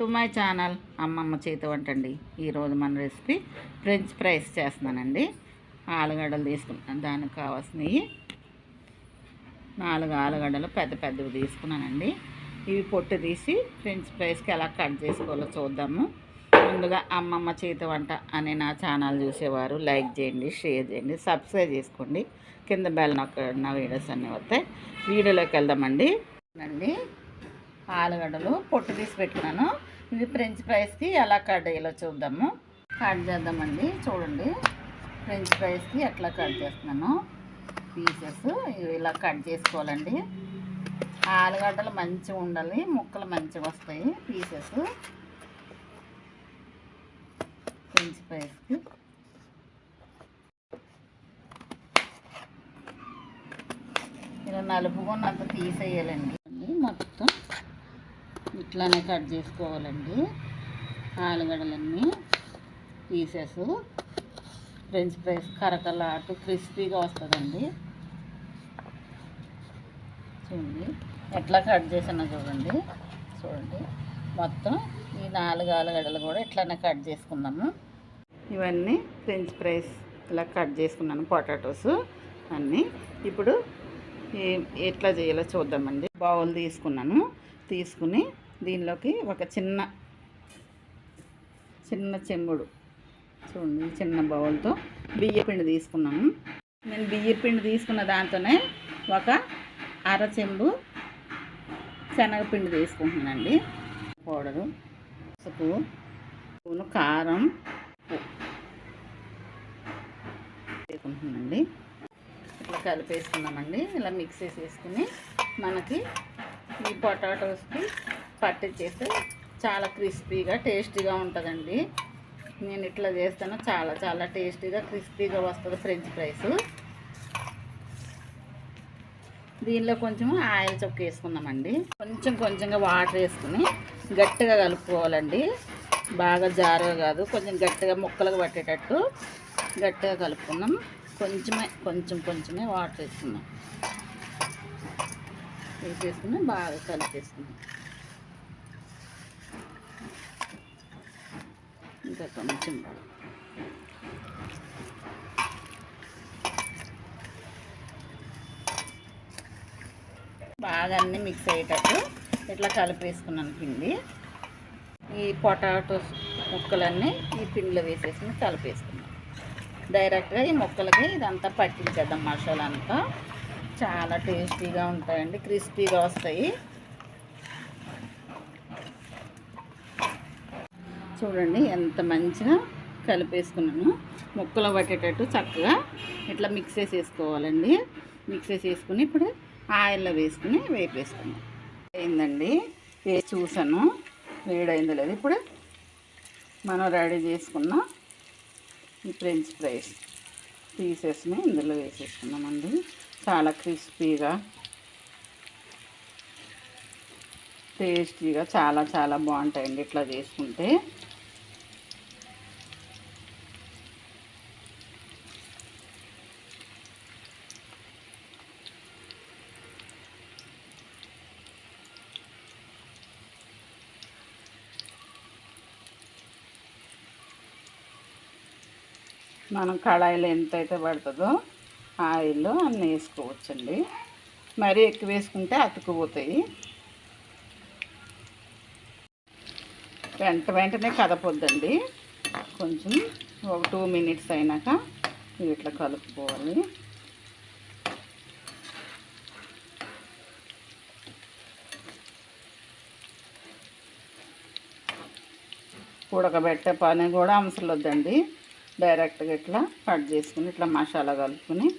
To my channel అమ్మమ్మ చేతి వంట అండి ఈరోజు మన రెసిపీ ఫ్రెంచ్ ఫ్రైస్ చేస్తున్నానండి. ఆలుగడ్డలు తీసుకున్నాను దానికి కావాల్సినవి నాలుగు ఆలుగడ్డలు పెద్ద పెద్దవి తీసుకున్నానండి. ఇవి పొట్టు తీసి ఫ్రెంచ్ ఫ్రైస్కి ఎలా కట్ చేసుకోవాలో చూద్దాము. ముందుగా అమ్మమ్మ చేతి వంట అనే నా ఛానల్ చూసేవారు లైక్ చేయండి షేర్ చేయండి సబ్స్క్రైబ్ చేసుకోండి. కింద బెల్ నొక్క నా వీడియోస్ అన్నీ వస్తాయి. వీడియోలోకి వెళ్దామండి. అండి ఆలుగడ్డలు పొట్టు తీసి పెట్టుకున్నాను. ఇవి ఫ్రెంచ్ ఫ్రైస్కి ఎలా కట్ చేయాలో చూద్దాము. కట్ చేద్దామండి చూడండి. ఫ్రెంచ్ ఫ్రైస్కి ఎట్లా కట్ చేస్తున్నాను పీసెస్ ఇలా కట్ చేసుకోవాలండి. ఆలుగడ్డలు మంచిగా ఉండాలి ముక్కలు మంచిగా వస్తాయి పీసెస్. ఫ్రెంచ్ ఫ్రైస్కి. ఇలా నలుపుకున్నంత తీసేయాలండి. మొత్తం ఇట్లానే కట్ చేసుకోవాలండి. ఆలుగడ్డలన్నీ పీసెస్. ఫ్రెంచ్ ఫ్రైస్ కరకలాటు క్రిస్పీగా వస్తుందండి. చూడండి ఎట్లా కట్ చేసినా చూడండి. చూడండి మొత్తం ఈ నాలుగు ఆలుగడ్డలు కూడా ఇట్లానే కట్ చేసుకున్నాము. ఇవన్నీ ఫ్రెంచ్ ఫ్రైస్ ఇలా కట్ చేసుకున్నాను పొటాటోస్ అన్నీ. ఇప్పుడు ఎట్లా చేయాలో చూద్దామండి. బౌల్ తీసుకున్నాను తీసుకుని దీనిలోకి ఒక చిన్న చిన్న చెంబుడు. చూడండి చిన్న బౌల్తో బియ్య పిండి తీసుకున్నాను. నేను బియ్య పిండి తీసుకున్న దాంతోనే ఒక అర చెంబు శనగపిండి తీసుకుంటున్నానండి. పౌడరు పసుపు స్పూను కారం తీసుకుంటున్నానండి ఇట్లా కలిపేసుకున్నామండి. ఇలా మిక్స్ చేసేసుకుని మనకి ఈ పొటాటోస్కి పట్టించేస్తే చాలా క్రిస్పీగా టేస్టీగా ఉంటుందండి. నేను ఇట్లా చేస్తాను చాలా చాలా టేస్టీగా క్రిస్పీగా వస్తుంది ఫ్రెంచ్ ఫ్రైస్. దీనిలో కొంచెం ఆయిల్ చొక్క వేసుకుందామండి. కొంచెం కొంచెంగా వాటర్ వేసుకుని గట్టిగా కలుపుకోవాలండి. బాగా జారుగా కాదు కొంచెం గట్టిగా ముక్కలకు పట్టేటట్టు గట్టిగా కలుపుకుందాం. కొంచెమే కొంచెం కొంచెమే వాటర్ వేసుకుందాం. వేసేసుకుని బాగా కలిపేసుకుందాం. ఇంకా కొంచెం బాగా అన్నీ మిక్స్ అయ్యేటట్టు ఇట్లా కలిపేసుకున్నాను పిండి. ఈ పొటాటో ముక్కలన్నీ ఈ పిండిలో వేసేసుకుని కలిపేసుకున్నాం డైరెక్ట్గా ఈ ముక్కలకి ఇదంతా పట్టించేద్దాం మసాలా అంతా. చాలా టేస్టీగా ఉంటాయండి క్రిస్పీగా వస్తాయి. చూడండి ఎంత మంచిగా కలిపేసుకున్నాను. ముక్కలు పట్టేటట్టు చక్కగా ఇట్లా మిక్స్ వేసేసుకోవాలండి మిక్స్ వేసేసుకుని ఇప్పుడు ఆయిల్లో వేసుకుని వేపేసుకున్నాం అయిందండి వేసి చూసాను? వేడైందో లేదు. ఇప్పుడు మనం రెడీ చేసుకున్న ఈ ఫ్రెంచ్ ఫ్రైస్ పీసెస్ని ఇందులో వేసేసుకున్నామండి చాలా క్రిస్పీగా టేస్టీగా చాలా చాలా బాగుంటాయండి ఇట్లా చేసుకుంటే. మనం కళాయిలో ఎంత అయితే పడుతుందో ఆయిల్లో అన్నీ వేసుకోవచ్చండి. మరీ ఎక్కువ వేసుకుంటే అతుకుపోతాయి. వెంట వెంటనే కదపొద్దండి. కొంచెం ఒక టూ మినిట్స్ అయినాక ఇట్లా కలుపుకోవాలి. ఉడకబెట్టే పని కూడా అవసరం వద్దండి డైరెక్ట్గా ఇట్లా కట్ చేసుకుని ఇట్లా మసాలా కలుపుకొని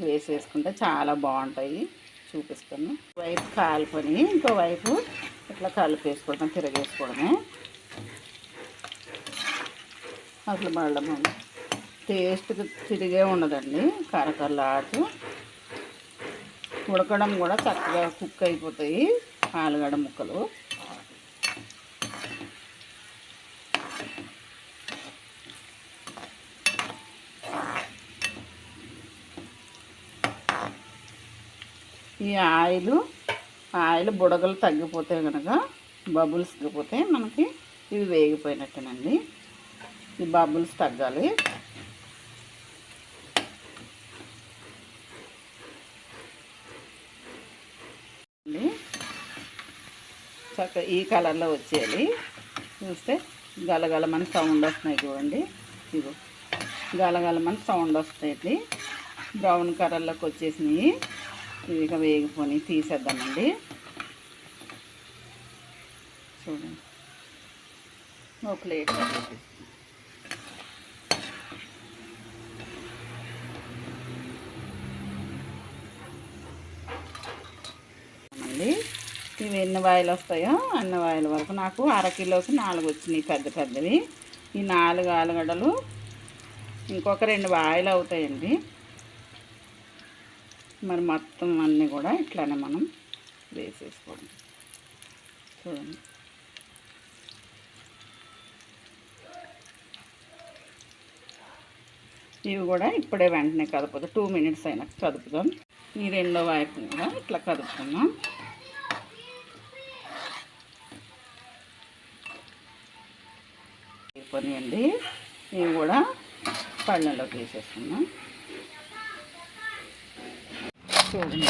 వేసేసుకుంటే చాలా బాగుంటాయి. చూపిస్తాను. వైపు కాలుకొని ఇంకో వైపు ఇట్లా కలిపేసుకోవడం తిరగేసుకోవడమే. అసలు మళ్ళీ టేస్ట్ తిరిగే ఉండదండి కరకరలాడుతూ. ఉడకడం కూడా చక్కగా కుక్ అయిపోతాయి ఆలుగడ్డ ముక్కలు. ఈ ఆయిల్ ఆయిల్ బుడగలు తగ్గిపోతే కనుక బబుల్స్ తగ్గిపోతే మనకి ఇవి వేగిపోయినట్టేనండి. ఈ బబుల్స్ తగ్గాలి. అండి. చక్క ఈ కలర్లో వచ్చేయాలి. చూస్తే గలగలమని సౌండ్ వస్తున్నాయి చూడండి. ఇగో గలగలమని సౌండ్ వస్తాయి బ్రౌన్ కలర్లోకి వచ్చేసినాయి. ఇక వేగిపోయి తీసేద్దామండి. చూడండి. ఒక ప్లేట్. అండి ఇవి ఎన్ని వాయిలు వస్తాయో అన్ని వాయిల వరకు నాకు అరకిలోకి నాలుగు వచ్చినాయి పెద్ద పెద్దవి. ఈ నాలుగు ఆలుగడ్డలు ఇంకొక రెండు వాయిలు అవుతాయండి. మరి మొత్తం అన్నీ కూడా ఇట్లానే మనం వేసేసుకోవడం. చూడండి. ఇవి కూడా ఇప్పుడే వెంటనే కదుపుతాం టూ మినిట్స్ అయినా కదుపుదాం. ఈ రెండో వైపు కూడా ఇట్లా కదుపుతున్నాం అండి ఇవి కూడా పళ్ళలోకి వేసేస్తున్నాం చూడండి.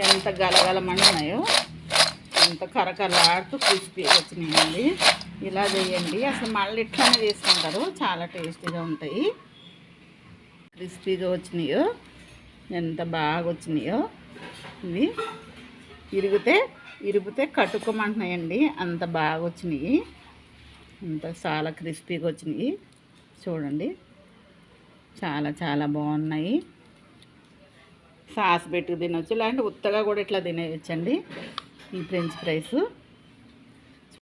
ఎంత గలగలమన్నాయో ఎంత కరకరలాడుతూ క్రిస్పీ వచ్చినాయండి. ఇలా చేయండి. అసలు మళ్ళీ ఇట్లానే చేసుకుంటారు. చాలా టేస్టీగా ఉంటాయి. క్రిస్పీగా వచ్చినాయో ఎంత బాగా వచ్చినాయో ఇవి. ఇరిగితే ఇరిగితే కట్టుకోమంటున్నాయండి. అంత బాగా వచ్చినాయి. అంత చాలా క్రిస్పీగా వచ్చినాయి. చూడండి. చాలా చాలా బాగున్నాయి. సాస్ పెట్టి తినొచ్చు లేదంటే ఉత్తగా కూడా ఇట్లా తినేయచ్చండి. ఈ ఫ్రెంచ్ ఫ్రైస్.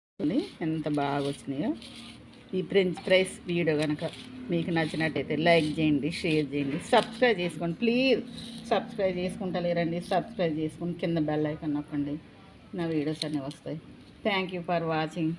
చూడండి ఎంత బాగా వచ్చినాయో. ఈ ఫ్రెంచ్ ఫ్రైస్ వీడియో కనుక మీకు నచ్చినట్టయితే లైక్ చేయండి షేర్ చేయండి సబ్స్క్రైబ్ చేసుకోండి. ప్లీజ్ సబ్స్క్రైబ్ చేసుకుంటలేరండి సబ్స్క్రైబ్ చేసుకుని కింద బెల్ నొక్కండి. నా వీడియోస్ అన్నీ వస్తాయి. Thank you for watching